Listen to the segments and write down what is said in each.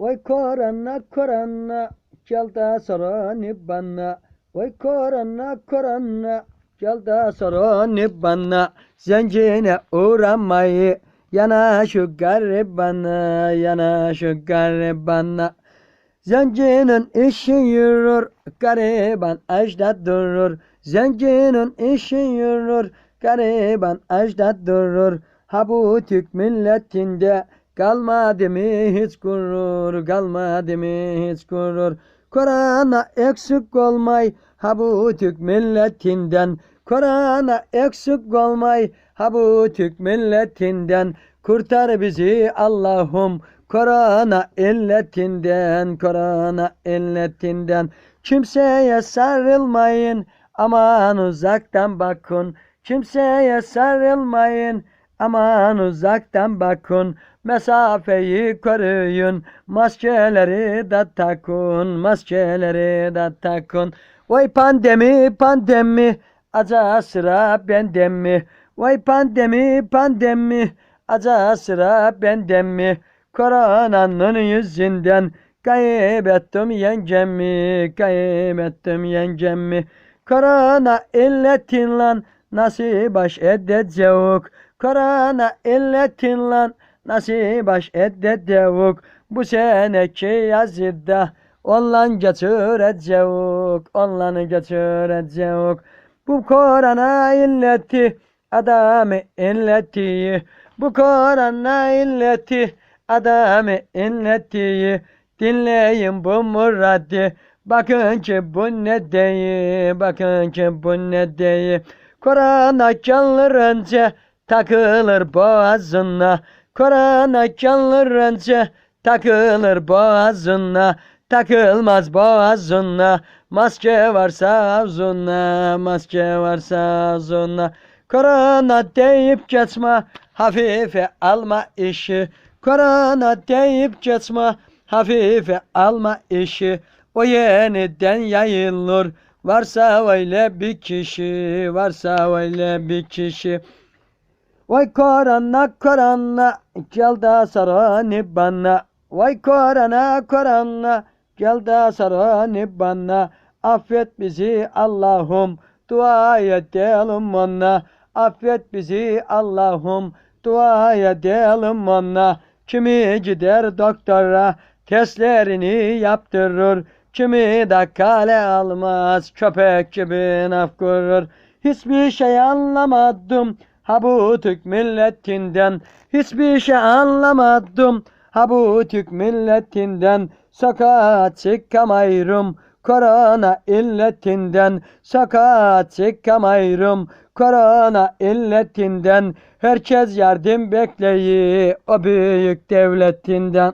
Vay korona korona gel de sorun bana. Vay korona korona gel de sorun bana. Zencine uğramayı yana şu garibana yana şu garibana. Zencinin işi yürür, gariban ajda durur. Zencinin işi yürür, gariban ajda durur. Ha bu Türk milletinde kalmadı mı hiç gurur, kalmadı mı hiç gurur. Korona eksik olmay, ha bu Türk milletinden. Korona eksik olmay, ha bu Türk milletinden. Kurtar bizi Allah'ım korona illetinden, korona illetinden. Kimseye sarılmayın, aman uzaktan bakın. Kimseye sarılmayın, aman uzaktan bakın. Mesafeyi koruyun, maskeleri de takın, maskeleri de takın. Vay pandemi, pandemi, aca sıra bende mi? Vay pandemi, pandemi, aca sıra bende mi? Koronanın yüzünden kaybettim yengemi, kaybettim yengemi. Korona illetinle nasıl baş edecek? Korona illetinle nasıl baş edecek? Bu seneki yazıda onunla geçirecek, onunla geçirecek. Bu korona illeti adamı illeti, bu korona illeti adamı illeti. Dinleyin bu muradi, bakın ki bu ne değil, bakın ki bu ne değil. Korona çalırınca takılır boğazına, korona çalırınca takılır boğazına. Takılmaz boğazına, maske varsa ağzına, maske varsa ağzına. Korona deyip geçme, hafife alma işi. Korona deyip geçme, hafife alma işi. O yeniden yayılır, varsa öyle bir kişi, varsa öyle bir kişi. Vay korona korona gel de sarani bana. Vay korona korona gel de sarani bana. Affet bizi Allah'ım dua edelim ona. Affet bizi Allah'ım dua edelim ona. Kimi gider doktora testlerini yaptırır. Kimi de kale almaz köpek gibi naf kurur. Hiçbir şey anlamadım. Ha bu Türk milletinden hiçbir şey anlamadım. Ha bu Türk milletinden sokağa çıkamayırım. Korona illetinden sokağa çıkamayırım. Korona illetinden herkes yardım bekleyi o büyük devletinden.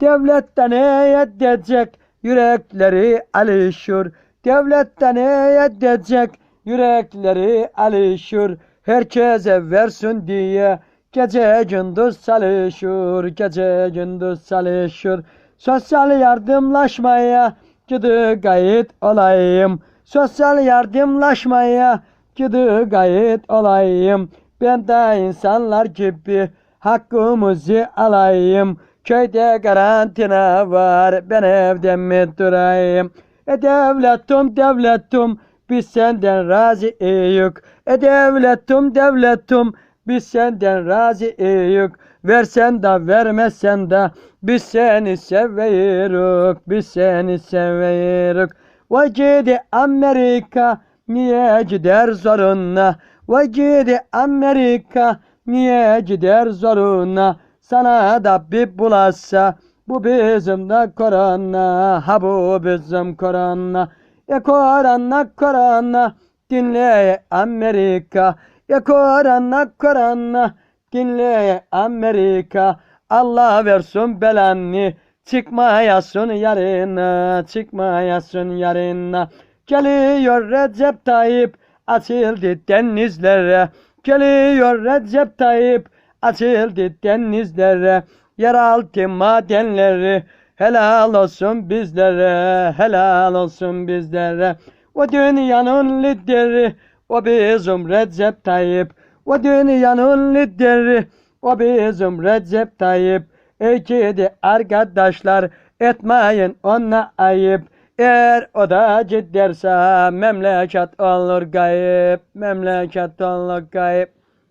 Devletten ne edecek yürekleri alışır. Devletten ne edecek yürekleri alışır. Herkese versin diye gece gündüz çalışır, gece gündüz çalışır. Sosyal yardımlaşmaya gidi gayet olayım. Sosyal yardımlaşmaya gidi gayet olayım. Ben de insanlar gibi hakkımızı alayım. Köyde karantina var, ben evde mi durayım? E devletim, devletim, biz senden razı eyük. E devletim, devletim, biz senden razı eyük. Versen de vermesen de biz seni seveyirük, biz seni seveyirük. Vay gidi Amerika, niye gider zoruna? Vay gidi Amerika, niye gider zoruna? Sana da bir bulaşsa, bu bizim de korona, ha bu bizim korona. E korona, korona, dinle Amerika. E korona, korona, dinle Amerika. Allah versin belanı, çıkmayasın yarına, çıkmayasın yarına. Geliyor Recep Tayyip, açıldı denizlere. Geliyor Recep Tayyip, açıldı denizlere. Yeraltı madenleri, helal olsun bizlere, helal olsun bizlere. O dünyanın lideri, o bizim Recep Tayyip. O dünyanın lideri, o bizim Recep Tayyip. Ey gidi arkadaşlar etmeyin ona ayıp. Eğer o da cidderse memleket olur gayip. Memleket olur gayip.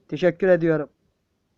Teşekkür ediyorum.